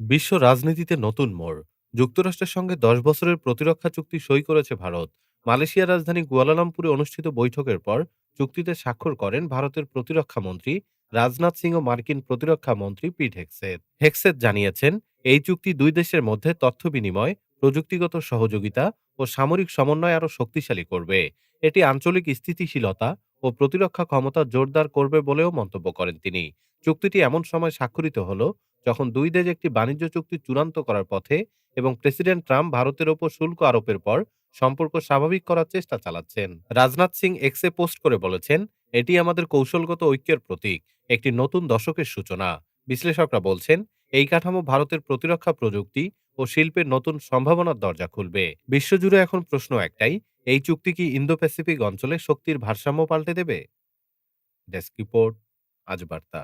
বিশ্ব রাজনীতিতে নতুন মোড়। যুক্তরাষ্ট্রের সঙ্গে দশ বছরের প্রতিরক্ষা চুক্তি সই করেছে ভারত। মালয়েশিয়ার রাজধানী কুয়ালালামপুরে অনুষ্ঠিত বৈঠকের পর চুক্তিতে স্বাক্ষর করেন ভারতের প্রতিরক্ষা মন্ত্রী রাজনাথ সিং ও মার্কিন প্রতিরক্ষা মন্ত্রী পিট হেক্সেত হেক্সেত জানিয়েছেন, এই চুক্তি দুই দেশের মধ্যে তথ্য বিনিময়, প্রযুক্তিগত সহযোগিতা ও সামরিক সমন্বয় আরও শক্তিশালী করবে। এটি আঞ্চলিক স্থিতিশীলতা ও প্রতিরক্ষা ক্ষমতা জোরদার করবে বলেও মন্তব্য করেন তিনি। চুক্তিটি এমন সময় স্বাক্ষরিত হলো যখন দুই দেশ একটি বাণিজ্য চুক্তি চূড়ান্ত করার পথে এবং প্রেসিডেন্ট ট্রাম্প ভারতের ওপর শুল্ক আরোপের পর সম্পর্ক স্বাভাবিক করার চেষ্টা চালাচ্ছেন। রাজনাথ সিং এক্সে পোস্ট করে বলেছেন, এটি আমাদের কৌশলগত ঐক্যের প্রতীক, একটি নতুন দশকের সূচনা। বিশ্লেষকরা বলছেন, এই কাঠামো ভারতের প্রতিরক্ষা প্রযুক্তি ও শিল্পের নতুন সম্ভাবনার দরজা খুলবে। বিশ্বজুড়ে এখন প্রশ্ন একটাই, এই চুক্তি কি ইন্দো প্যাসিফিক অঞ্চলে শক্তির ভারসাম্য পাল্টে দেবে? ডেস্ক রিপোর্ট, আজ বার্তা।